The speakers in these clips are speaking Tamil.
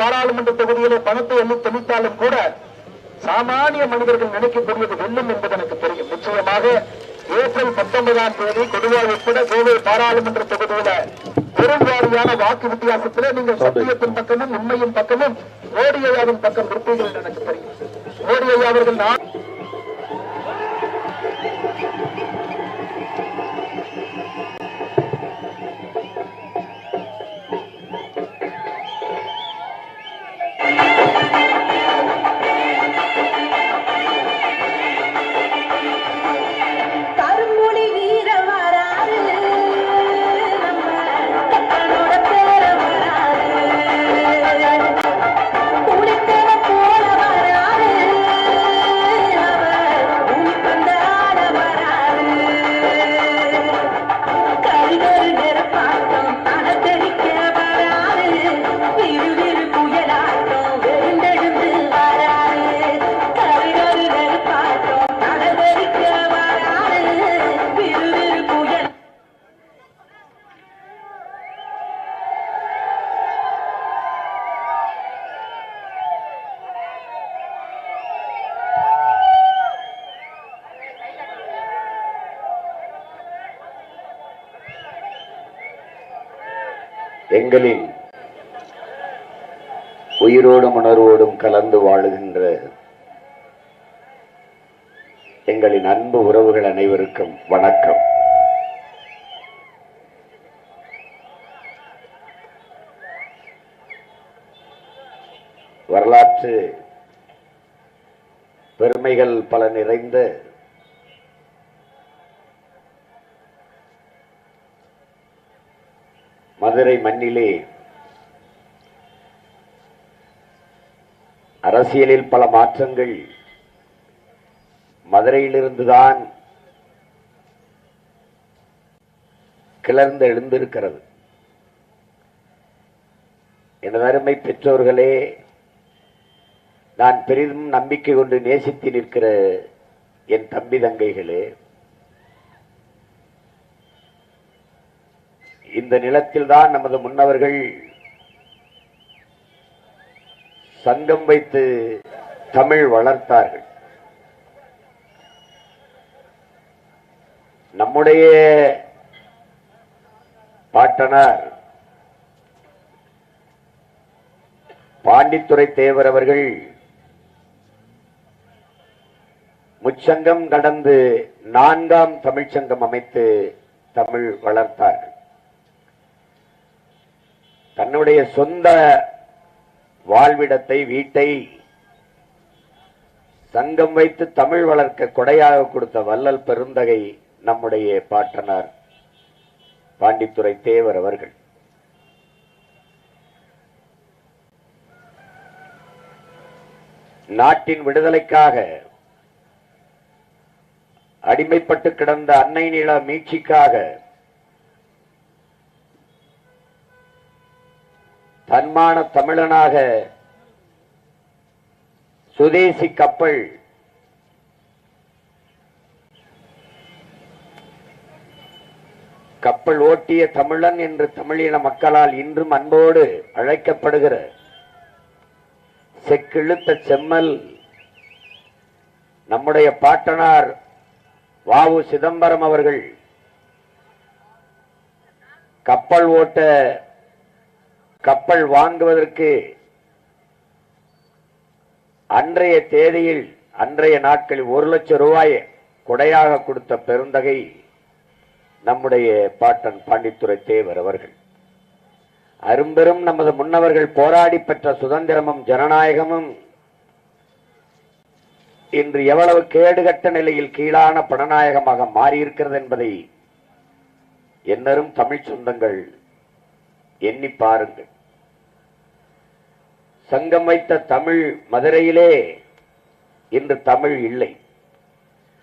பாராளுமன்ற தொகுதியிலே பணத்தை எண்ணி திணித்தாலும் கூட சாமானிய மனிதர்கள் நினைக்கக்கூடியது வெல்லும் என்பது எனக்கு தெரியும். நிச்சயமாக ஏப்ரல் பத்தொன்பதாம் தேதி கொடுவாய் உட்பட கோவை பாராளுமன்ற தொகுதியில பெரும்பாலான வாக்கு வித்தியாசத்திலே நீங்கள் சத்தியத்தின் பக்கமும் உண்மையின் பக்கமும் மோடி ஐயாவின் பக்கம் இருப்பீர்கள் எனக்கு தெரியும். மோடி ஐயா அவர்கள் நான் எங்களின் உயிரோடும் உணர்வோடும் கலந்து வாழுகின்ற எங்களின் அன்பு உறவுகள் அனைவருக்கும் வணக்கம். வரலாற்று பெருமைகள் பல நிறைந்த மதுரை மண்ணிலே அரசியலில் பல மாற்றங்கள் மதுரையிலிருந்துதான் கிளர்ந்து எழுந்திருக்கிறது. எனது அருமை பெற்றோர்களே நான் பெரிதும் நம்பிக்கை கொண்டு நேசித்து நிற்கிற என் தம்பி தங்கைகளே இந்த நிலத்தில் தான் நமது முன்னவர்கள் சங்கம் வைத்து தமிழ் வளர்த்தார்கள். நம்முடைய பாட்டனார் பாண்டித்துறை தேவர் அவர்கள் முச்சங்கம் கடந்து நான்காம் தமிழ்ச்சங்கம் அமைத்து தமிழ் வளர்த்தார்கள். தன்னுடைய சொந்த வாழ்விடத்தை வீட்டை சங்கம் வைத்து தமிழ் வளர்க்க கொடையாக கொடுத்த வல்லல் பெருந்தகை நம்முடைய பாட்டனார் பாண்டித்துறை தேவர் அவர்கள். நாட்டின் விடுதலைக்காக அடிமைப்பட்டு கிடந்த அன்னை நில மீட்சிக்காக தன்மான தமிழனாக சுதேசி கப்பல் கப்பல் ஓட்டிய தமிழன் என்று தமிழின மக்களால் இன்றும் அன்போடு அழைக்கப்படுகிற செக்கிழுத்த செம்மல் நம்முடைய பாட்டனார் வாவு சிதம்பரம் அவர்கள் கப்பல் ஓட்ட கப்பல் வாங்குவதற்கு அன்றைய தேதியில் அன்றைய நாட்களில் ஒரு லட்சம் ரூபாய் கொடையாக கொடுத்த பெருந்தகை நம்முடைய பாட்டன் பாண்டித்துறை தேவர் அவர்கள். அரும்பெரும் நமது முன்னவர்கள் போராடி பெற்ற சுதந்திரமும் ஜனநாயகமும் இன்று எவ்வளவு கேடுகட்ட நிலையில் கீழான பணநாயகமாக மாறியிருக்கிறது என்பதை என்னரும் தமிழ் சொந்தங்கள் எண்ணி பாருங்கள். சங்கம் வைத்த தமிழ் மதுரையிலே இன்று தமிழ் இல்லை.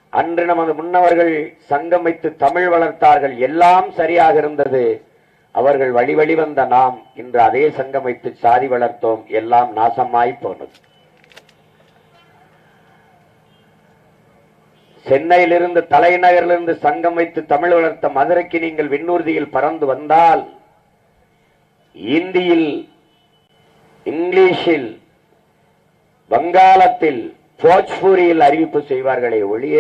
அன்று நமது முன்னவர்கள் சங்கம் வைத்து தமிழ் வளர்த்தார்கள். எல்லாம் சரியாக இருந்தது. அவர்கள் வழி வழி வந்த நாம் இன்று அதே சங்கம் வைத்து சாதி வளர்த்தோம். எல்லாம் நாசமாய் போனது. சென்னையிலிருந்து தலைநகரிலிருந்து சங்கம் வைத்து தமிழ் வளர்த்த மதுரைக்கு நீங்கள் விண்ணூர்தியில் பறந்து வந்தால் இந்தியில் இங்கிலீஷில் வங்காளத்தில் போஜ்பூரியில் அறிவிப்பு செய்வார்களே ஒழிய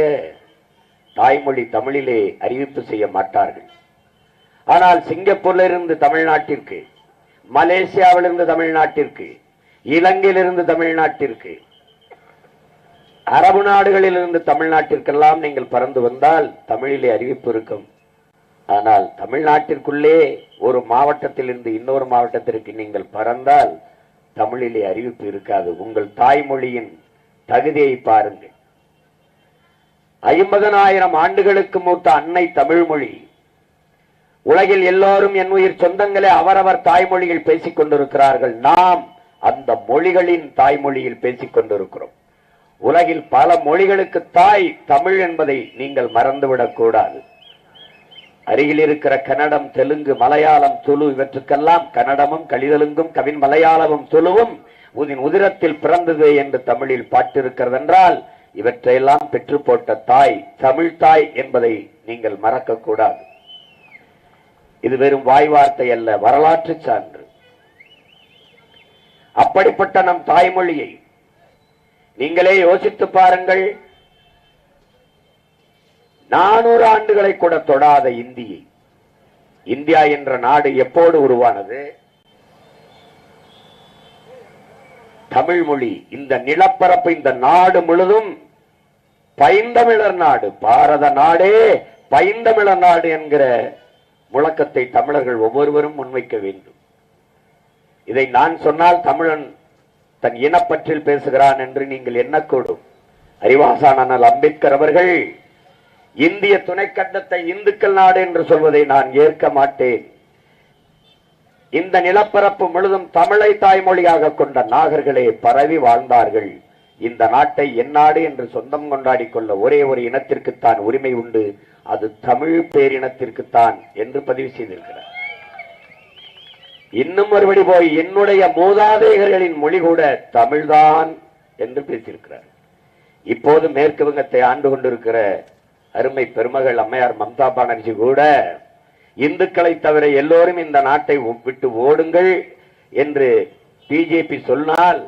தாய்மொழி தமிழிலே அறிவிப்பு செய்ய மாட்டார்கள். ஆனால் சிங்கப்பூரிலிருந்து தமிழ்நாட்டிற்கு மலேசியாவிலிருந்து தமிழ்நாட்டிற்கு இலங்கையிலிருந்து தமிழ்நாட்டிற்கு அரபு நாடுகளிலிருந்து தமிழ்நாட்டிற்கெல்லாம் நீங்கள் பறந்து வந்தால் தமிழிலே அறிவிப்பு இருக்கும். ஆனால் தமிழ்நாட்டிற்குள்ளே ஒரு மாவட்டத்திலிருந்து இன்னொரு மாவட்டத்திற்கு நீங்கள் பறந்தால் தமிழிலே அறிவிப்பு இருக்காது. உங்கள் தாய்மொழியின் தகுதியை பாருங்கள். ஐம்பதனாயிரம் ஆண்டுகளுக்கு மூத்த அன்னை தமிழ்மொழி. உலகில் எல்லோரும் என் உயிர் சொந்தங்களே அவரவர் தாய்மொழியில் பேசிக் கொண்டிருக்கிறார்கள். நாம் அந்த மொழிகளின் தாய்மொழியில் பேசிக் கொண்டிருக்கிறோம். உலகில் பல மொழிகளுக்கு தாய் தமிழ் என்பதை நீங்கள் மறந்துவிடக் கூடாது. அருகில் இருக்கிற கன்னடம் தெலுங்கு மலையாளம் துளு இவற்றுக்கெல்லாம் கன்னடமும் கலிதலுங்கும் கவின் மலையாளமும் துளுவும் உதின் உதிரத்தில் பிறந்தது என்று தமிழில் பாட்டிருக்கிறது என்றால் இவற்றையெல்லாம் பெற்று போட்ட தாய் தமிழ் தாய் என்பதை நீங்கள் மறக்க கூடாது இது வெறும் வாய் வார்த்தை அல்ல வரலாற்று சான்று. அப்படிப்பட்ட நம் தாய்மொழியை நீங்களே யோசித்து பாருங்கள் நானூறு ஆண்டுகளை கூட தொடாத இந்தியை. இந்தியா என்ற நாடு எப்போது உருவானது? தமிழ் மொழி இந்த நிலப்பரப்பு இந்த நாடு முழுதும் பைந்தமிழர் நாடு பாரத நாடே பைந்தமிழர் நாடு என்கிற முழக்கத்தை தமிழர்கள் ஒவ்வொருவரும் முன்வைக்க வேண்டும். இதை நான் சொன்னால் தமிழன் தன் இனப்பற்றில் பேசுகிறான் என்று நீங்கள் எண்ணக்கூடும். கூடும் அண்ணல் அம்பேத்கர் அவர்கள் இந்திய துணைக்கண்டத்தை இந்துக்கள் நாடு என்று சொல்வதை நான் ஏற்க மாட்டேன். இந்த நிலப்பரப்பு முழுதும் தமிழை தாய்மொழியாக கொண்ட நாகர்களே பரவி வாழ்ந்தார்கள். இந்த நாட்டை என் நாடு என்று சொந்தம் கொண்டாடிக் கொள்ள ஒரே ஒரு இனத்திற்குத்தான் உரிமை உண்டு. அது தமிழ் பேரினத்திற்குத்தான் என்று பதிவு செய்திருக்கிறார். இன்னும் ஒருபடி போய் என்னுடைய மூதாதையர்களின் மொழி கூட தமிழ்தான் என்று பேசியிருக்கிறார். இப்போது மேற்கு வங்கத்தை ஆண்டு கொண்டிருக்கிற அருமை பெருமகள் அம்மையார் மம்தா பானர்ஜி கூட இந்துக்களை தவிர எல்லோரும் இந்த நாட்டை விட்டு ஓடுங்கள் என்று பிஜேபி சொன்னால்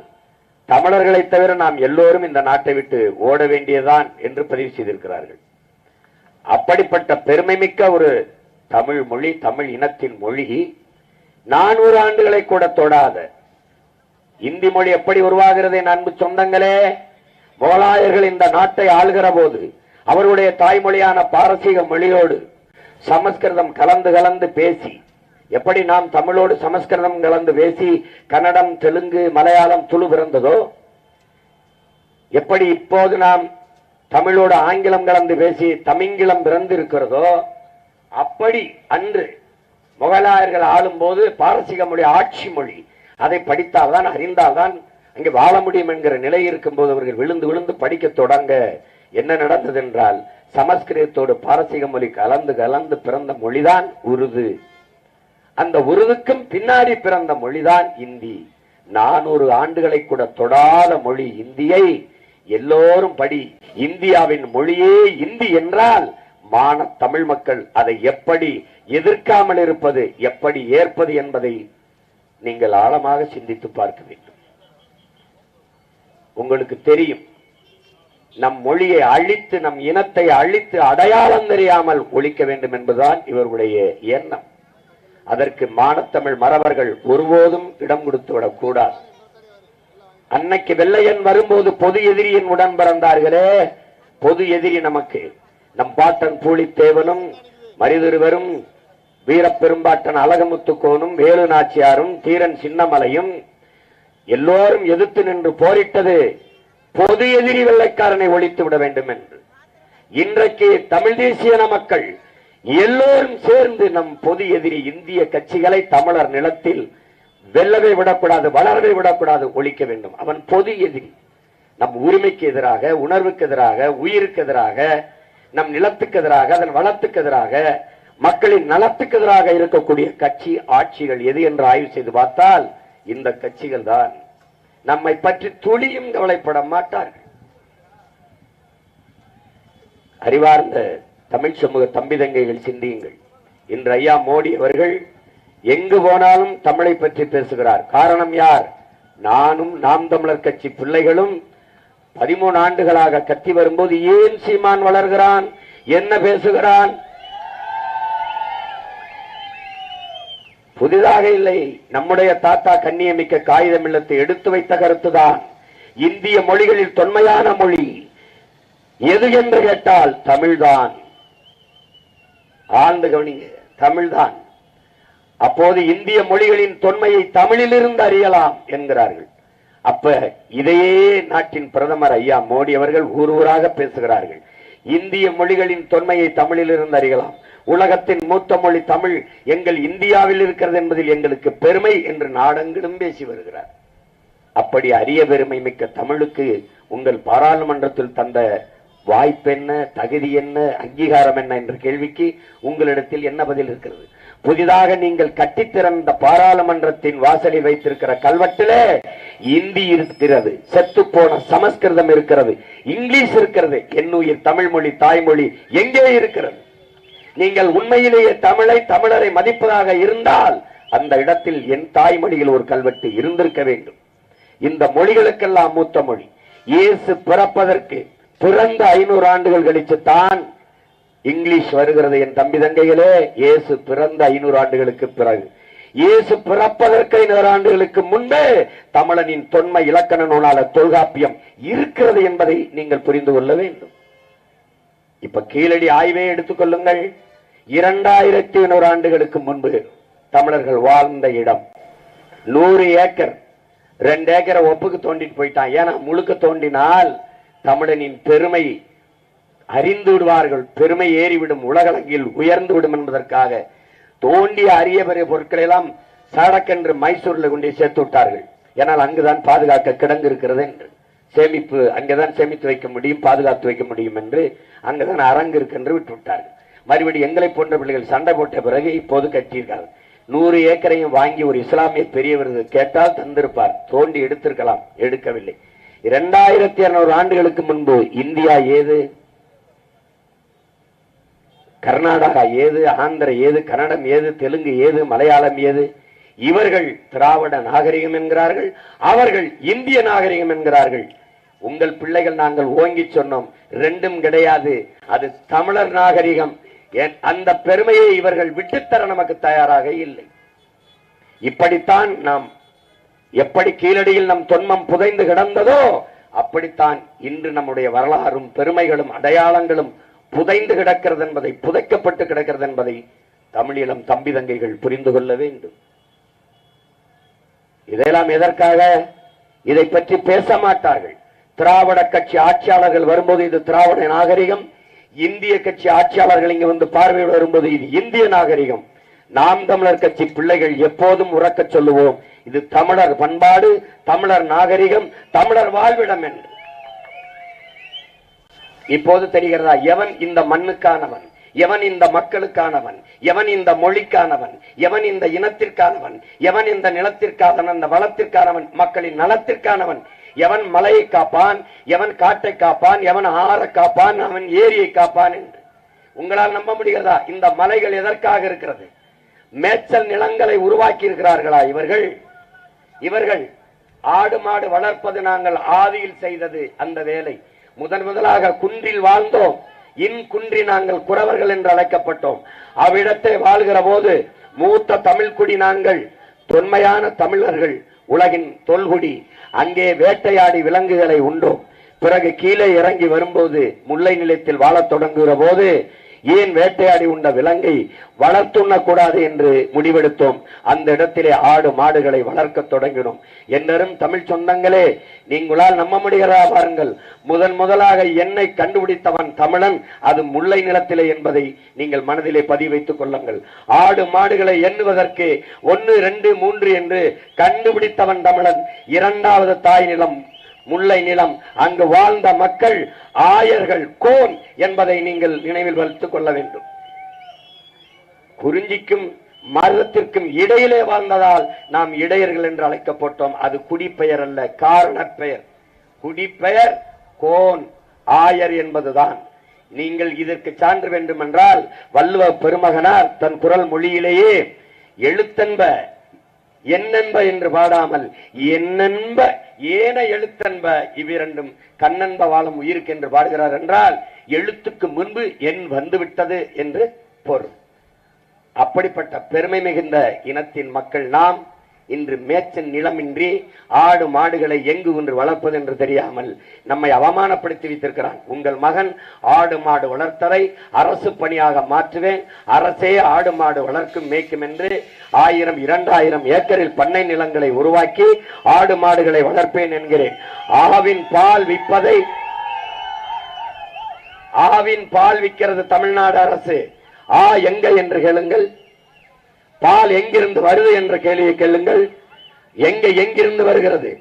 தமிழர்களை தவிர நாம் எல்லோரும் இந்த நாட்டை விட்டு ஓட வேண்டியதான் என்று பதிவு செய்திருக்கிறார்கள். அப்படிப்பட்ட பெருமைமிக்க ஒரு தமிழ் மொழி தமிழ் இனத்தின் மொழி நானூறு ஆண்டுகளை கூட தொடாத இந்தி மொழி எப்படி உருவாகிறது என் அன்பு சொந்தங்களே முகலாயர்கள் இந்த நாட்டை ஆளுகிற போது அவருடைய தாய்மொழியான பாரசீக மொழியோடு சமஸ்கிருதம் கலந்து கலந்து பேசி எப்படி நாம் தமிழோடு சமஸ்கிருதம் கலந்து பேசி கன்னடம் தெலுங்கு மலையாளம் துளு பிறந்ததோ எப்படி இப்போது நாம் தமிழோடு ஆங்கிலம் கலந்து பேசி தமிங்கிலம் பிறந்து இருக்கிறதோ அப்படி அன்று முகலாயர்கள் ஆளும்போது பாரசீக மொழி ஆட்சி மொழி அதை படித்தால்தான் அறிந்தால்தான் அங்கே வாழ முடியும் என்கிற நிலை இருக்கும்போது அவர்கள் விழுந்து விழுந்து படிக்க தொடங்க என்ன நடந்தது என்றால் சமஸ்கிருதத்தோடு பாரசீக மொழி கலந்து கலந்து பிறந்த மொழிதான் உருது. அந்த உருதுக்கும் பின்னாடி பிறந்த மொழிதான் இந்தி. நானூறு ஆண்டுகளை கூட தொடாத மொழி இந்தியை. எல்லோரும் படி இந்தியாவின் மொழியே இந்தி என்றால் மான தமிழ் மக்கள் அதை எப்படி எதிர்க்காமல் இருப்பது எப்படி ஏற்பது என்பதை நீங்கள் ஆழமாக சிந்தித்து பார்க்க வேண்டும். உங்களுக்கு தெரியும் நம் மொழியை அழித்து நம் இனத்தை அழித்து அடையாளம் தெரியாமல் ஒழிக்க வேண்டும் என்பதுதான் இவர்களுடைய எண்ணம். அதற்கு மானத்தமிழ் மறவர்கள் ஒருபோதும் இடம் கொடுத்து விடக்கூடாது. அன்னைக்கு வெள்ளையன் வரும்போது பொது எதிரியின் உடன் பிறந்தார்களே பொது எதிரி நமக்கு. நம் பாட்டன் பூலித்தேவனும் மரிதிருவரும் வீரப்பெரும்பாட்டன் அழகமுத்துக்கோனும் வேலு நாச்சியாரும் தீரன் சின்னமலையும் எல்லோரும் எதிர்த்து நின்று போரிட்டது. பொது எதிரி வெள்ளைக்காரனை ஒழித்து விட வேண்டும் என்று இன்றைக்கு தமிழ் தேசியன மக்கள் எல்லோரும் சேர்ந்து நம் பொது எதிரி இந்திய கட்சிகளை தமிழர் நிலத்தில் வெல்லவே விடக்கூடாது வளரவே விடக்கூடாது ஒழிக்க வேண்டும். அவன் பொது எதிரி. நம் உரிமைக்கு எதிராக உணர்வுக்கு எதிராக உயிருக்கு எதிராக நம் நிலத்துக்கு எதிராக அதன் வளத்துக்கு எதிராக மக்களின் நலத்துக்கு எதிராக இருக்கக்கூடிய கட்சி ஆட்சிகள் எது என்று ஆய்வு செய்து பார்த்தால் இந்த கட்சிகள் தான் நம்மை பற்றி துளியும் கவலைப்பட மாட்டார்கள். அறிவார்ந்த தமிழ் சமூக தம்பி தங்கைகள் சிந்தியுங்கள். இன்று ஐயா மோடி அவர்கள் எங்கு போனாலும் தமிழை பற்றி பேசுகிறார். காரணம் யார்? நானும் நாம் தமிழர் கட்சி பிள்ளைகளும் பதிமூணு ஆண்டுகளாக கத்தி வரும்போது ஏன் சீமான் வளர்கிறான்? என்ன பேசுகிறான்? புதிதாக இல்லை. நம்முடைய தாத்தா கண்ணியமிக்க காகிதம் இல்லத்தை எடுத்து வைத்த கருத்துதான். இந்திய மொழிகளில் தொன்மையான மொழி. எது என்று கேட்டால் தமிழ்தான். ஆழ்ந்து கவனிங்க தமிழ்தான். அப்போது இந்திய மொழிகளின் தொன்மையை தமிழிலிருந்து அறியலாம் என்கிறார்கள். அப்ப இதையே நாட்டின் பிரதமர் ஐயா மோடி அவர்கள் ஊர் ஊராக பேசுகிறார்கள். இந்திய மொழிகளின் தொன்மையை தமிழிலிருந்து அறியலாம். உலகத்தின் மூத்த மொழி தமிழ் எங்கள் இந்தியாவில் இருக்கிறது என்பதில் எங்களுக்கு பெருமை என்று நாடெங்கிலும் பேசி வருகிறார். அப்படி அரிய பெருமை மிக்க தமிழுக்கு உங்கள் பாராளுமன்றத்தில் தந்த வாய்ப்பென்ன தகுதி என்ன அங்கீகாரம் என்ன என்ற கேள்விக்கு உங்களிடத்தில் என்ன பதில் இருக்கிறது? புதிதாக நீங்கள் கட்டித்திறந்த பாராளுமன்றத்தின் வாசலில் வைத்திருக்கிற கல்வெட்டிலே இந்தி இருக்கிறது செத்து போன சமஸ்கிருதம் இருக்கிறது இங்கிலீஷ் இருக்கிறது என்னுயிர் தமிழ் மொழி தாய்மொழி எங்கே இருக்கிறது? நீங்கள் உண்மையிலேயே தமிழை தமிழரை மதிப்பதாக இருந்தால் அந்த இடத்தில் என் தாய்மொழியில் ஒரு கல்வெட்டு இருந்திருக்க வேண்டும். இந்த மொழிகளுக்கெல்லாம் மூத்த மொழி. இயேசு பிறப்பதற்கு பிறந்த ஐநூறு ஆண்டுகள் கழிச்சு தான் இங்கிலீஷ் வருகிறது என் தம்பி தங்கைகளே. இயேசு பிறந்த ஐநூறு ஆண்டுகளுக்கு பிறகு. இயேசு பிறப்பதற்கு ஐநூறு ஆண்டுகளுக்கு முன்பே தமிழனின் தொன்மை இலக்கண நூலான தொல்காப்பியம் இருக்கிறது என்பதை நீங்கள் புரிந்து கொள்ள வேண்டும். இப்ப கீழடி ஆய்வை எடுத்துக்கொள்ளுங்கள். இரண்டாயிரத்தி ஐநூறு ஆண்டுகளுக்கு முன்பு தமிழர்கள் வாழ்ந்த இடம். நூறு ஏக்கர். ரெண்டு ஏக்கரை ஒப்புக்கு தோண்டிட்டு போயிட்டான். ஏன்னா முழுக்க தோண்டினால் தமிழனின் பெருமை அறிந்து விடுவார்கள். பெருமை ஏறிவிடும். உலகளங்கில் உயர்ந்து விடும் என்பதற்காக தோண்டிய அரிய பெரிய பொருட்களை எல்லாம் சடக்கென்று மைசூரில் கொண்டு சேர்த்து விட்டார்கள். ஏனால் அங்குதான் பாதுகாக்க கிடங்கு இருக்கிறது என்று. சேமிப்பு அங்கேதான் சேமித்து வைக்க முடியும் பாதுகாத்து வைக்க முடியும் என்று அங்குதான் அரங்கு இருக்கு என்று விட்டு விட்டார்கள் மறுபடி எங்களை போன்ற பிள்ளைகள் சண்டை போட்ட பிறகு இப்போது கட்டியிருக்கார்கள் நூறு ஏக்கரையும் வாங்கி ஒரு இஸ்லாமிய பெரியவர் கேட்டால் தந்திருப்பார். தோண்டி எடுத்திருக்கலாம் எடுக்கவில்லை. இரண்டாயிரத்தி இருநூறு ஆண்டுகளுக்கு முன்பு இந்தியா ஏது? கர்நாடகா ஏது? ஆந்திர ஏது? கன்னடம் ஏது? தெலுங்கு ஏது? மலையாளம் ஏது? இவர்கள் திராவிட நாகரிகம் என்கிறார்கள் அவர்கள் இந்திய நாகரிகம் என்கிறார்கள். உங்கள் பிள்ளைகள் நாங்கள் ஓங்கி சொன்னோம். ரெண்டும் கிடையாது. அது தமிழர் நாகரிகம். என்- அந்த பெருமையை இவர்கள் விட்டுத்தர நமக்கு தயாராக இல்லை. இப்படித்தான் நாம் எப்படி கீழடியில் நம் தொன்மம் புதைந்து கிடந்ததோ அப்படித்தான் இன்று நம்முடைய வரலாறும் பெருமைகளும் அடையாளங்களும் புதைந்து கிடக்கிறது என்பதை புதைக்கப்பட்டு கிடக்கிறது என்பதை தமிழீழம் தம்பி தங்கைகள் புரிந்து கொள்ள வேண்டும். இதெல்லாம் எதற்காக? இதை பற்றி பேச மாட்டார்கள். திராவிட கட்சி ஆட்சியாளர்கள் வரும்போது இது திராவிட நாகரிகம். இந்திய கட்சி ஆட்சியாளர்கள் இங்கு வந்து பார்வையிட வரும்போது இது இந்திய நாகரிகம். நாம் தமிழர் கட்சி பிள்ளைகள் எப்போதும் உறக்க சொல்லுவோம். இது தமிழர் பண்பாடு தமிழர் நாகரிகம் தமிழர் வாழ்விடம் என்று. இப்போது தெரிகிறதா? எவன் இந்த மண்ணுக்கானவன்? எவன் இந்த மக்களுக்கானவன்? எவன் இந்த மொழிக்கானவன்? எவன் இந்த இனத்திற்கானவன்? எவன் இந்த நிலத்திற்கானவன்? அந்த வளத்திற்கானவன்? மக்களின் நலத்திற்கானவன்? எவன் மலையை காப்பான் எவன் காட்டை காப்பான் எவன் ஆற காப்பான் அவன் ஏரியை காப்பான் என்று. உங்களால் நம்ப முடிகிறதா? இந்த மலைகள் எதற்காக இருக்கிறது? மேய்ச்சல் நிலங்களை உருவாக்கி இருக்கிறார்களா இவர்கள்? இவர்கள் ஆடு மாடு வளர்ப்பது நாங்கள் ஆதியில் செய்தது அந்த வேலை. முதன் முதலாக குன்றில் வாழ்ந்தோம். இன் குன்றி நாங்கள் குறவர்கள் என்று அழைக்கப்பட்டோம். அவ்விடத்தை வாழ்கிற போது மூத்த தமிழ்குடி நாங்கள் தொன்மையான தமிழர்கள். உலகின் தொல்குடி. அங்கே வேட்டையாடி விலங்குகளை உண்டோம். பிறகு கீழே இறங்கி வரும்போது முல்லை நிலத்தில் வாழத் தொடங்குகிற போது ஏன் வேட்டையாடி உண்ட விலங்கை வளர்த்துண்ணக்கூடாது என்று முடிவெடுத்தோம். அந்த இடத்திலே ஆடு மாடுகளை வளர்க்க தொடங்கினோம். என்னரும் தமிழ் சொந்தங்களே நீங்களால் நம்ப முடிகிறதா பாருங்கள். முதன் முதலாக என்னை கண்டுபிடித்தவன் தமிழன் அது முல்லை நிலத்திலே என்பதை நீங்கள் மனதிலே பதிவைத்துக் கொள்ளுங்கள். ஆடு மாடுகளை எண்ணுவதற்கு ஒன்று ரெண்டு மூன்று என்று கண்டுபிடித்தவன் தமிழன். இரண்டாவது தாய் நிலம் முல்லை நிலம் அங்கு வாழ்ந்த மக்கள் ஆயர்கள் கோன் என்பதை நீங்கள் நினைவில் வைத்துக் கொள்ள வேண்டும். குறிஞ்சிக்கும் மருதத்திற்கும் இடையிலே வாழ்ந்ததால் நாம் இடையர்கள் என்று அழைக்கப்பட்டோம். அது குடிப்பெயர் அல்ல காரணப்பெயர் குடிப்பெயர் கோன் ஆயர் என்பதுதான். நீங்கள் இதற்கு சான்று வேண்டுமென்றால் வள்ளுவ பெருமகனார் தன் குரல் மொழியிலேயே எழுத்தென்ப என்னென்ப என்று பாடாமல் என்னென்ப ஏன எழுத்தன்ப இவ்விரண்டும் கண்ணன்ப வாழும் உயிருக்கு என்று பாடுகிறார் என்றால் எழுத்துக்கு முன்பு என் வந்துவிட்டது என்று பொருள். அப்படிப்பட்ட பெருமை மிகுந்த இனத்தின் மக்கள் நாம் இன்று மேச்சன் நிலமின்றி ஆடு மாடுகளை எங்கு ஒன்று வளர்ப்பது என்று தெரியாமல் நம்மை அவமானப்படுத்தி வைத்திருக்கிறான். உங்கள் மகன் ஆடு மாடு வளர்த்ததை அரசு பணியாக மாற்றுவேன். அரசே ஆடு மாடு வளர்க்கும் மேய்க்கும் என்று ஆயிரம் இரண்டாயிரம் ஏக்கரில் பண்ணை நிலங்களை உருவாக்கி ஆடு மாடுகளை வளர்ப்பேன் என்கிறேன். ஆவின் பால் விற்பதை ஆவின் பால் விற்கிறது தமிழ்நாடு அரசு. ஆ எங்க என்று கேளுங்கள். பால் எங்கிருந்து வருது என்ற கேள்வியை கேளுங்கள். எங்க எங்கிருந்து வருகிறது?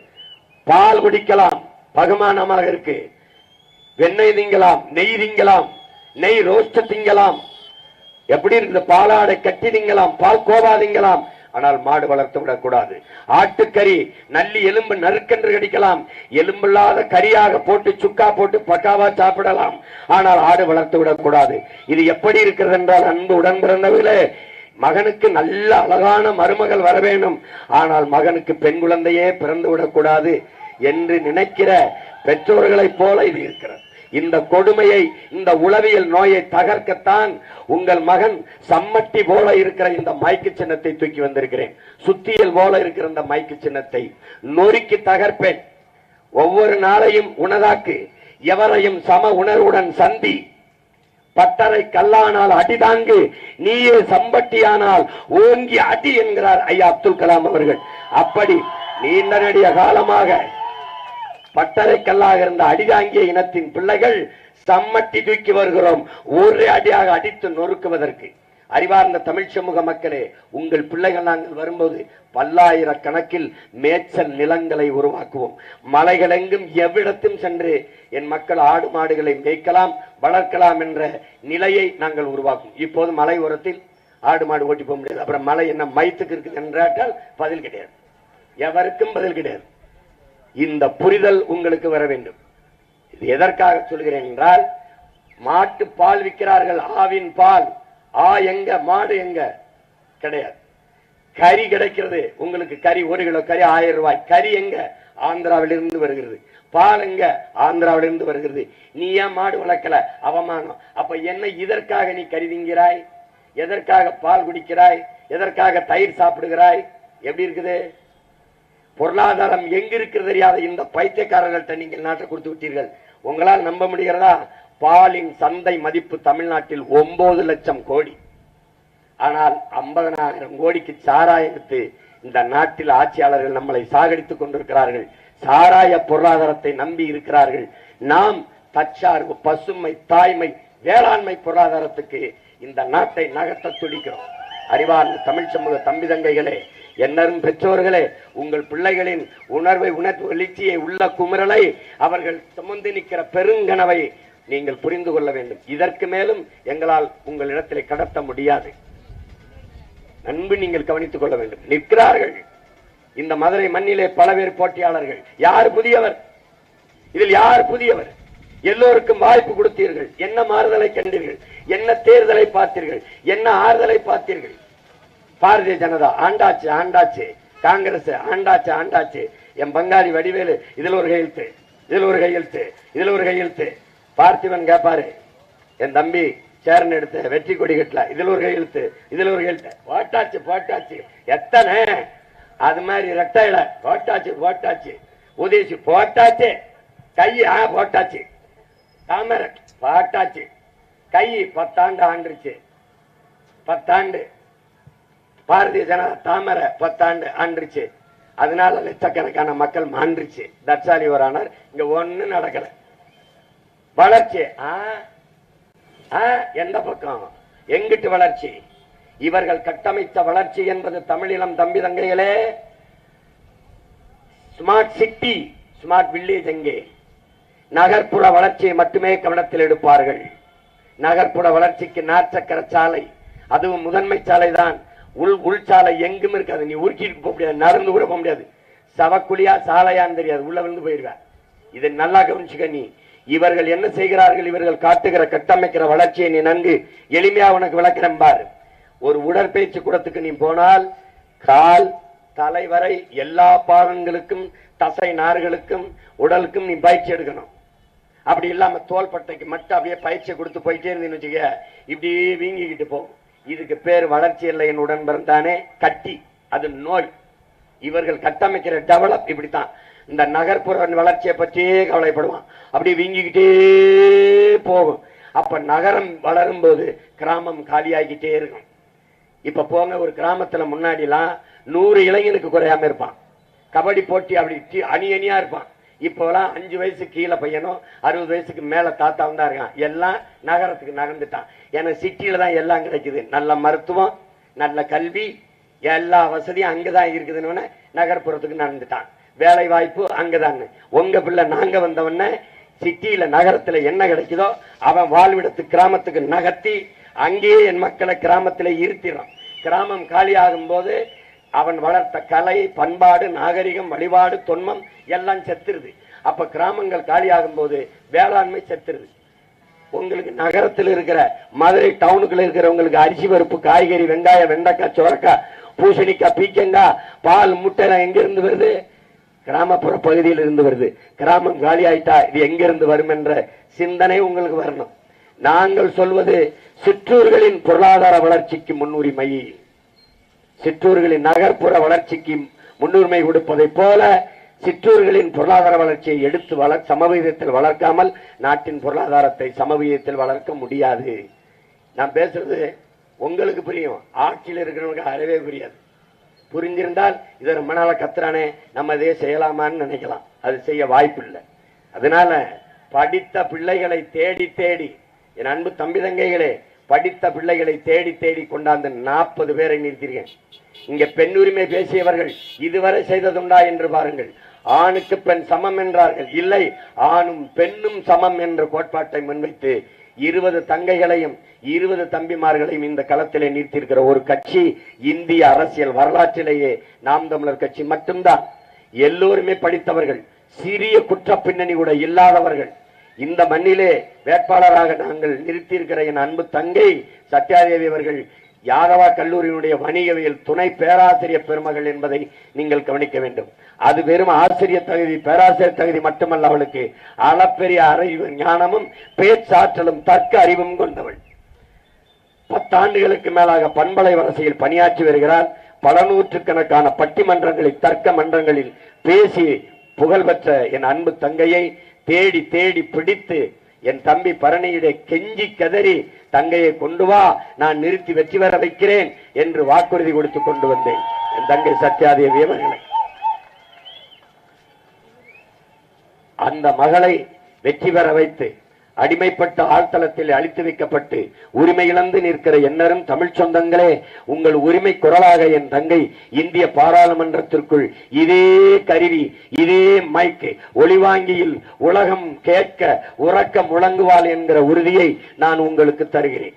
பால் குடிக்கலாம் பகுமானமாக இருக்கு. வெண்ணெய் திங்கலாம் நெய் திங்கலாம் நெய் ரோஸ்ட் திங்கலாம். எப்படி இருக்குது? பாலாடை கட்டி திங்கலாம் பால் கோவா திங்கலாம். ஆனால் மாடு வளர்த்து விடக்கூடாது. ஆட்டுக்கறி நல்லி எலும்பு நறுக்கென்று கடிக்கலாம். எலும்பில்லாத கறியாக போட்டு சுக்கா போட்டு பக்காவா சாப்பிடலாம். ஆனால் ஆடு வளர்த்து விடக்கூடாது. இது எப்படி இருக்கிறது என்றால் அன்பு உடன் பிறந்தவர்களே மகனுக்கு நல்ல அழகான மருமகள் வர வேண்டும். ஆனால் மகனுக்கு பெண் குழந்தையே பிறந்து விடக்கூடாது என்று நினைக்கிற பெற்றோர்களைப் போல இது இருக்கிறது. இந்த கொடுமையை இந்த உளவியல் நோயை தகர்க்கத்தான் உங்கள் மகன் சம்மட்டி போல இருக்கிற இந்த மைக்கு சின்னத்தை தூக்கி வந்திருக்கிறேன். சுத்தியல் போல இருக்கிற இந்த மைக்கு சின்னத்தை நொறுக்கி தகர்ப்பேன். ஒவ்வொரு நாளையும் உனதாக்கு எவரையும் சம உணர்வுடன் சந்தி பட்டறை கல்லானால் அடிதாங்கு நீயே சம்பட்டியானால் ஓங்கி அடி என்கிறார் ஐயா அப்துல் கலாம் அவர்கள். அப்படி நீண்ட நெடிய காலமாக பட்டறை கல்லாக இருந்த அடிதாங்கிய இனத்தின் பிள்ளைகள் சம்மட்டி தூக்கி வருகிறோம். ஒரே அடியாக அடித்து நொறுக்குவதற்கு. அறிவார்ந்த தமிழ் சமூக மக்களே உங்கள் பிள்ளைகள் நாங்கள் வரும்போது பல்லாயிரக்கணக்கில் மேய்ச்சல் நிலங்களை உருவாக்குவோம். மலைகள் எங்கும் எவ்விடத்தும் சென்று என் மக்கள் ஆடு மாடுகளை மேய்க்கலாம் வளர்க்கலாம் என்ற நிலையை நாங்கள் உருவாக்கும் இப்போது மலை உரத்தில் ஆடு மாடு ஓட்டி போக முடியாது. அப்புறம் மலை என்ன மயத்துக்கு இருக்குது என்றால் பதில் கிடையாது. எவருக்கும் பதில் கிடையாது. இந்த புரிதல் உங்களுக்கு வர வேண்டும். இது எதற்காக சொல்கிறேன் என்றால் மாட்டு பால் விற்கிறார்கள் ஆவின் பால். ஆ எங்க மாடு எங்க? கிடையாது. கறி கிடைக்கிறது. உங்களுக்கு கறி ஒரு கிலோ கறி ஆயிரம் ரூபாய். கறி எங்க? ஆந்திராவிலிருந்து வருகிறது. பால் எங்க? ஆந்திராவிலிருந்து வருகிறது. நீ ஏன் மாடு வளர்க்கல? அவமானம். அப்ப என்ன இதற்காக நீ கருதுங்கிறாய் எதற்காக பால் குடிக்கிறாய்? எதற்காக தயிர் சாப்பிடுகிறாய்? எப்படி இருக்குது? பொருளாதாரம் எங்க இருக்கிறது தெரியாத இந்த பைத்தியக்காரர்கள்ட்ட நீங்கள் நாட்டை கொடுத்து விட்டீர்கள். உங்களால் நம்ப முடிகிறதா? பாலின் சந்தை மதிப்பு தமிழ்நாட்டில் ஒன்பது லட்சம் கோடி. ஆனால் ஐம்பதனாயிரம் கோடிக்கு சாராயத்து இந்த நாட்டில் ஆட்சியாளர்கள் நம்மளை சாகடித்துக் கொண்டிருக்கிறார்கள். சாராய பொருளாதாரத்தை நம்பி இருக்கிறார்கள். நாம் தற்சார்பு பசுமை தாய்மை வேளாண்மை பொருளாதாரத்துக்கு இந்த நாட்டை நகர்த்த துடிக்கிறோம். அறிவார்ந்த தமிழ் சமூக தம்பி தங்கைகளே என்னரும் பெற்றோர்களே உங்கள் பிள்ளைகளின் உணர்வை உணர்வு எழுச்சியை உள்ள குமுறலை அவர்கள் சுமந்து நிற்கிற பெருங்கனவை நீங்கள் புரிந்து கொள்ள வேண்டும். இதற்கு மேலும் எங்களால் உங்களிடத்திலே கடத்த முடியாது. நன்கு நீங்கள் கவனித்துக் கொள்ள வேண்டும். நிற்கிறார்கள். இந்த மதுரை மண்ணிலே பல பேர் போட்டியாளர்கள். யார் புதியவர்? இதில் யார் புதியவர்? எல்லோருக்கும் வாய்ப்பு கொடுத்தீர்கள். என்ன மாறுதலை கண்டீர்கள்? என்ன தேர்தலை பார்த்தீர்கள்? என்ன ஆறுதலை பார்த்தீர்கள்? பாரதிய ஜனதா ஆண்டாச்சு ஆண்டாச்சு. காங்கிரஸ் ஆண்டாச்சு ஆண்டாச்சு. என் பங்காளி வடிவேலு இதில் ஒரு கையெழுத்து. இதில் ஒரு கையெழுத்து. இதில் ஒரு கையெழுத்து. பார்த்திபன் கேட்பாரு என் தம்பி சேரன் எடுத்து வெற்றி கொடி கட்டல. இதுல ஒரு கையெழுத்து இதுல ஒரு கையெழுத்து போட்டாச்சு போட்டாச்சு. எத்தனை? அது மாதிரி ரெட்டையில போட்டாச்சு போட்டாச்சு. உதேசி போட்டாச்சு. கை ஆ போட்டாச்சு. தாமரை போட்டாச்சு. கை பத்தாண்டு ஆண்டுருச்சு. பத்தாண்டு. பாரதிய ஜனதா தாமரை பத்தாண்டு ஆண்டுருச்சு. அதனால லட்சக்கணக்கான மக்கள் மாண்டுருச்சு. தட்சாலி வரானார் இங்க ஒண்ணு நடக்கலை. வளர்ச்சி. எந்த பக்கம்? எங்கிட்டு வளர்ச்சி? இவர்கள் கட்டமைத்த வளர்ச்சி என்பது தமிழிலம் தம்பி தங்கைகளே ஸ்மார்ட் சிட்டி ஸ்மார்ட் வில்லேஜ் எங்கே? நகர்ப்புற வளர்ச்சியை மட்டுமே கவனத்தில் எடுப்பார்கள். நகர்ப்புற வளர்ச்சிக்கு நாற்சக்கர சாலை அதுவும் முதன்மை சாலை தான் உள் உள்சாலை எங்கும் இருக்காது. நீ உருக்கிட்டு போக முடியாது. நடந்து கூட போக முடியாது. சவக்குழியா சாலையான்னு தெரியாது. உள்ள வந்து போயிருவேன் இதை நல்லா கவனிச்சுக்க நீ. இவர்கள் என்ன செய்கிறார்கள்? இவர்கள் காட்டுகிற கட்டமைக்கிற வளர்ச்சியை நீ நன்கு எளிமையா உனக்கு விளக்கிறேன் பாரு. ஒரு உடற்பயிற்சி கூடத்துக்கு நீ போனால் கால் தலைவரை எல்லா பாகங்களுக்கும் தசை நார்களுக்கும் உடலுக்கும் நீ பயிற்சி எடுக்கணும். அப்படி இல்லாம தோள்பட்டைக்கு மட்டும் அப்படியே பயிற்சி கொடுத்து போயிட்டே இருந்தீங்கன்னு வச்சுக்க இப்படியே வீங்கிக்கிட்டு போகும். இதுக்கு பேர் வளர்ச்சி இல்லை என் உடன் பிறந்தானே கட்டி. அது நோய். இவர்கள் கட்டமைக்கிற டெவலப் இப்படித்தான். இந்த நகர்ப்புற வளர்ச்சியை பற்றியே கவலைப்படுவான். அப்படி வீங்கிக்கிட்டே போகும். அப்ப நகரம் வளரும் போது கிராமம் காலியாகிட்டே இருக்கும். இப்ப போங்க ஒரு கிராமத்துல முன்னாடிலாம் நூறு இளைஞனுக்கு குறையாம இருப்பான். கபடி போட்டி அப்படி அணி அணியா இருப்பான். இப்போலாம் அஞ்சு வயசு கீழே பையனும் அறுபது வயசுக்கு மேல தாத்தாவும் தான் இருக்கான். எல்லாம் நகரத்துக்கு நகர்ந்துட்டான். ஏன்னா சிட்டியில தான் எல்லாம் கிடைக்குது. நல்ல மருத்துவம் நல்ல கல்வி எல்லா வசதியும் அங்கதான் இருக்குதுன்னு நகர்ப்புறத்துக்கு நடந்துட்டான். வேலை வாய்ப்பு அங்கதான் உங்க பிள்ளை நாங்க வந்தவொடனே சிட்டியில நகரத்துல என்ன கிடைக்குதோ அவன் வாழ்விடத்து கிராமத்துக்கு நகர்த்தி அங்கேயே என் மக்களை கிராமத்தில் இருத்திடுறான் கிராமம் காலியாகும் போது அவன் வளர்த்த கலை பண்பாடு நாகரிகம் வழிபாடு தொன்மம் எல்லாம் செத்துருது. அப்ப கிராமங்கள் காலியாகும் போது வேளாண்மை செத்துருது. உங்களுக்கு நகரத்தில் இருக்கிற மதுரை டவுனுக்குள்ள இருக்கிறவங்களுக்கு அரிசி பருப்பு காய்கறி வெங்காயம் வெண்டைக்காய் சுரக்காய் பூசணிக்காய் பீக்கங்காய் பால் முட்டை எங்கிருந்து வருது? கிராமப்புற பகுதியில் இருந்து வருது. கிராமம் காலி ஆயிட்டா இது எங்கிருந்து வரும் என்ற சிந்தனை உங்களுக்கு வரணும். நாங்கள் சொல்வது சிற்றூர்களின் பொருளாதார வளர்ச்சிக்கு முன்னுரிமை. சிற்றூர்களின் நகர்ப்புற வளர்ச்சிக்கு முன்னுரிமை கொடுப்பதைப் போல சிற்றூர்களின் பொருளாதார வளர்ச்சியை எடுத்து வளர் சமவீதத்தில் வளர்க்காமல் நாட்டின் பொருளாதாரத்தை சமவீதத்தில் வளர்க்க முடியாது. நான் பேசுறது உங்களுக்கு புரியும். ஆட்சியில் இருக்கிறவங்களுக்கு அறவே புரியாது. புரிஞ்சிருந்தால் இதை ரொம்ப நாளா கத்துறானே நம்ம இதே செய்யலாமான்னு நினைக்கலாம். அது செய்ய வாய்ப்பு இல்லை அதனால படித்த பிள்ளைகளை தேடி தேடி என் அன்பு தம்பி தங்கைகளே படித்த பிள்ளைகளை தேடி தேடி கொண்டாந்து நாற்பது பேரை நிறுத்திருக்கேன். இங்க பெண் உரிமை பேசியவர்கள் இதுவரை செய்ததுண்டா என்று பாருங்கள். ஆணுக்கு பெண் சமம் என்றார்கள். இல்லை ஆணும் பெண்ணும் சமம் என்ற கோட்பாட்டை முன்வைத்து இருபது தங்கைகளையும் இருபது தம்பிமார்களையும் இந்த களத்திலே நிறுத்தியிருக்கிற ஒரு கட்சி இந்திய அரசியல் வரலாற்றிலேயே நாம் தமிழர் கட்சி மட்டும்தான். எல்லோருமே படித்தவர்கள் சிறிய குற்ற பின்னணி கூட இல்லாதவர்கள். இந்த மண்ணிலே வேட்பாளராக நாங்கள் நிறுத்தியிருக்கிற என் அன்பு தங்கை சத்யாதேவி அவர்கள் யாதவா கல்லூரியினுடைய வணிகவியல் துணை பேராசிரியர் பெருமகள் என்பதை நீங்கள் கவனிக்க வேண்டும். அது வெறும் ஆசிரியர் தகுதி பேராசிரியர் தகுதி மட்டுமல்ல அவளுக்கு. அளப்பெரிய அறிவு ஞானமும் பேச்சாற்றலும் தர்க்க அறிவும் கொண்டவள். பத்தாண்டுகளுக்கு மேலாக பண்பலை வரிசையில் பணியாற்றி வருகிறார் பல நூற்றுக்கணக்கான பட்டிமன்றங்களில் தர்க்க மன்றங்களில் பேசி புகழ்பெற்ற என் அன்பு தங்கையை தேடி தேடி பிடித்து என் தம்பி பரணியிட கெஞ்சி கதறி தங்கையை கொண்டு வா நான் நிறுத்தி வெற்றி பெற வைக்கிறேன் என்று வாக்குறுதி கொடுத்து கொண்டு வந்தேன். என் தங்கை சத்யாதேவி மகளை அந்த மகளை வெற்றி பெற வைத்து அடிமைப்பட்ட ஆழ்த்தளத்தில் அழித்து வைக்கப்பட்டு உரிமை இழந்து நிற்கிற எண்ணரும் தமிழ் சொந்தங்களே உங்கள் உரிமை குரலாக என் தங்கை இந்திய பாராளுமன்றத்திற்குள் இதே கருவி இதே மைக்கு ஒளிவாங்கியில் உலகம் கேட்க உறக்க முழங்குவாள் என்கிற உறுதியை நான் உங்களுக்கு தருகிறேன்.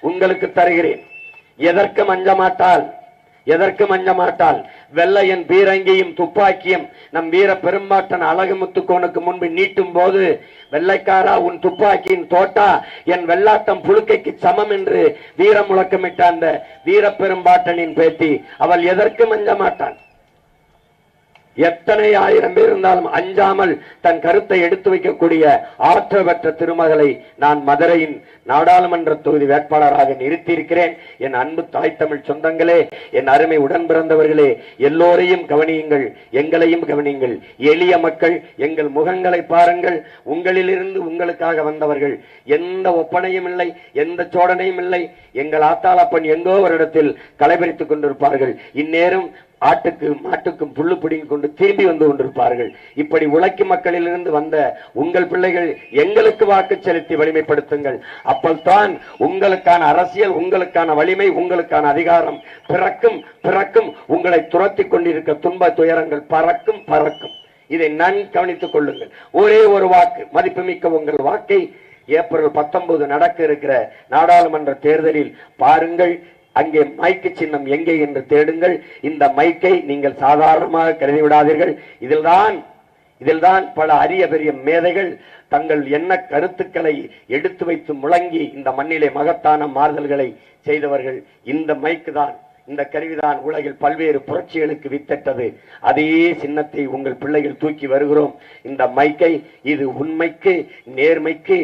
உங்களுக்கு தருகிறேன். எதற்கு மஞ்சமாட்டால் மாட்டால் மஞ்சமாட்டால் மாட்டால் வெள்ளையன் பீரங்கியும் துப்பாக்கியும் நம் வீர பெரும்பாட்டன் அழகுமுத்துக்கோனுக்கு முன்பு நீட்டும் போது வெள்ளைக்காரா உன் துப்பாக்கியின் தோட்டா? என் வெள்ளாட்டம் புழுக்கைக்கு சமம் என்று வீர முழக்கமிட்ட அந்த வீர பெரும்பாட்டனின் பேத்தி அவள் எதற்கும் அஞ்ச மாட்டான் எத்தனை ஆயிரம் பேர் இருந்தாலும் அஞ்சாமல் தன் கருத்தை எடுத்து வைக்கக்கூடிய ஆற்றல் பெற்ற திருமகளை நான் மதுரையின் நாடாளுமன்ற தொகுதி வேட்பாளராக நிறுத்தியிருக்கிறேன். என் அன்பு தாய் தமிழ் சொந்தங்களே என் அருமை உடன் பிறந்தவர்களே எல்லோரையும் கவனியுங்கள் எங்களையும் கவனியுங்கள். எளிய மக்கள் எங்கள் முகங்களை பாருங்கள். உங்களிலிருந்து உங்களுக்காக வந்தவர்கள். எந்த ஒப்பனையும் இல்லை எந்த சோடனையும் இல்லை. எங்கள் ஆத்தாளப்பன் எங்கோ ஒரு இடத்தில் களைபறித்துக் கொண்டிருப்பார்கள். இந்நேரம் ஆட்டுக்கும் மாட்டுக்கும் புல்லு பிடிங்கி கொண்டு திரும்பி வந்து கொண்டிருப்பார்கள். இப்படி உழைக்கு மக்களிலிருந்து வந்த உங்கள் பிள்ளைகள் எங்களுக்கு வாக்கு செலுத்தி வலிமைப்படுத்துங்கள். அப்பல்தான் உங்களுக்கான அரசியல் உங்களுக்கான வலிமை உங்களுக்கான அதிகாரம் பிறக்கும் பிறக்கும் உங்களை துரத்தி கொண்டிருக்க துன்ப துயரங்கள் பறக்கும் பறக்கும். இதை நான் கவனித்துக் கொள்ளுங்கள். ஒரே ஒரு வாக்கு மதிப்புமிக்க உங்கள் வாக்கை ஏப்ரல் பத்தொன்பது நடக்க இருக்கிற நாடாளுமன்ற தேர்தலில் பாருங்கள். அங்கே மைக்கு சின்னம் எங்கே என்று தேடுங்கள். இந்த மைக்கை நீங்கள் சாதாரணமாக கருதி விடாதீர்கள் இதில்தான் இதில்தான் பல அரிய பெரிய மேதைகள் தங்கள் என்ன கருத்துக்களை எடுத்து வைத்து முழங்கி இந்த மண்ணிலே மகத்தான மாறுதல்களை செய்தவர்கள். இந்த மைக்கு தான் இந்த கருவிதான் உலகில் பல்வேறு புரட்சிகளுக்கு வித்திட்டது. அதே சின்னத்தை உங்கள் பிள்ளைகள் தூக்கி வருகிறோம். இந்த மைக்கை இது உண்மைக்கு நேர்மைக்கு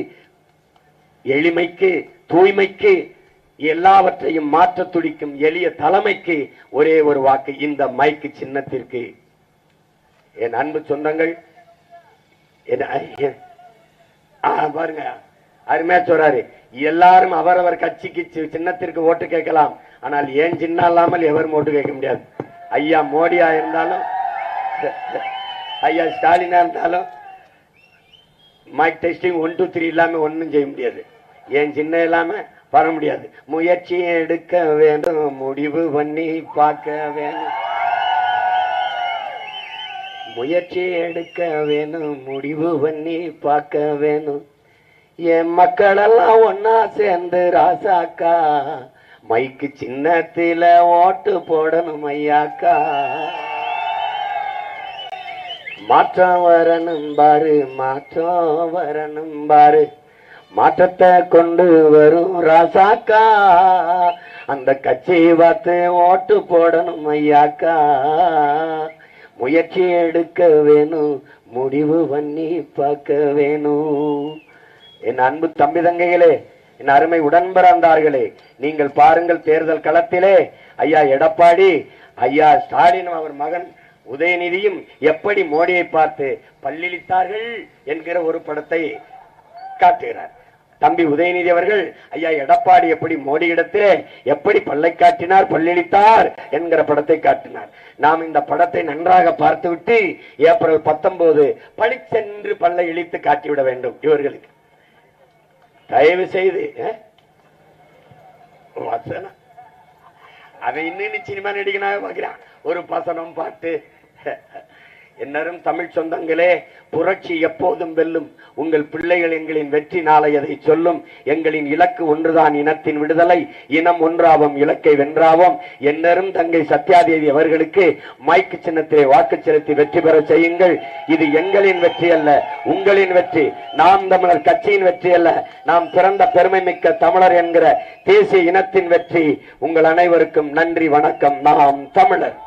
எளிமைக்கு தூய்மைக்கு எல்லாவற்றையும் மாற்ற துடிக்கும் எளிய தலைமைக்கு ஒரே ஒரு வாக்கு இந்த மைக்கு சின்னத்திற்கு. என் அன்பு சொந்தங்கள் பாருங்க அருமையா சொல்றாரு. எல்லாரும் அவரவர் கட்சிக்கு சின்னத்திற்கு ஓட்டு கேட்கலாம். ஆனால் ஏன் சின்ன இல்லாமல் எவரும் ஓட்டு கேட்க முடியாது? ஐயா மோடியா இருந்தாலும் ஐயா ஸ்டாலினா இருந்தாலும் mic testing one two three இல்லாம ஒன்னும் செய்ய முடியாது. ஏன் சின்ன இல்லாம வர முடியாது. முயற்சி எடுக்க வேண்டும். முடிவு பண்ணி பார்க்க வேணும் முயற்சி எடுக்க வேணும் முடிவு பண்ணி பார்க்க வேணும் என் மக்களெல்லாம் ஒன்னா சேர்ந்து ராசாக்கா மைக்கு சின்னத்தில ஓட்டு போடணும் ஐயாக்கா. மாற்றம் வரணும் பாரு மாற்றம் வரணும் பாரு. மாற்றத்தை கொண்டு வரும் ராசாக்கா. அந்த கட்சி பார்த்து ஓட்டு போடணும் ஐயாக்கா. முயற்சி எடுக்க வேணும் முடிவு பண்ணி பார்க்க வேணும். என் அன்பு தம்பி தங்கைகளே என் அருமை உடன்பிறந்தார்களே நீங்கள் பாருங்கள் தேர்தல் களத்திலே ஐயா எடப்பாடி ஐயா ஸ்டாலின் அவர் மகன் உதயநிதியும் எப்படி மோடியை பார்த்து பல்லிழித்தார்கள் என்கிற ஒரு படத்தை காட்டுகிறார். தம்பி உதயநிதி அவர்கள் ஐயா எடப்பாடி எப்படி மோடியிடத்திலே எப்படி பல்லை காட்டினார் பல்லிழித்தார்? என்கிற படத்தை காட்டினார். நாம் இந்த படத்தை நன்றாக பார்த்துவிட்டு ஏப்ரல் பத்தொன்பது பளிச்சென்று பல்லை இழித்து காட்டிவிட வேண்டும் இவர்களுக்கு. தயவு செய்து அவன் அதை இன்னும் சினிமா நடிகனாக பார்க்கிறான். ஒரு பசனம் பாட்டு என்னரும் தமிழ் சொந்தங்களே புரட்சி எப்போதும் வெல்லும். உங்கள் பிள்ளைகள் எங்களின் வெற்றி நாளை அதை சொல்லும். எங்களின் இலக்கு ஒன்றுதான் இனத்தின் விடுதலை. இனம் ஒன்றாவோம் இலக்கை வென்றாவோம். என்னரும் தங்கை சத்யாதேவி அவர்களுக்கு மைக்கு சின்னத்திலே வாக்கு செலுத்தி வெற்றி பெற செய்யுங்கள். இது எங்களின் வெற்றி அல்ல உங்களின் வெற்றி. நாம் தமிழர் கட்சியின் வெற்றி அல்ல. நாம் பிறந்த பெருமை மிக்க தமிழர் என்கிற தேசிய இனத்தின் வெற்றி. உங்கள் அனைவருக்கும் நன்றி வணக்கம். நாம் தமிழர்.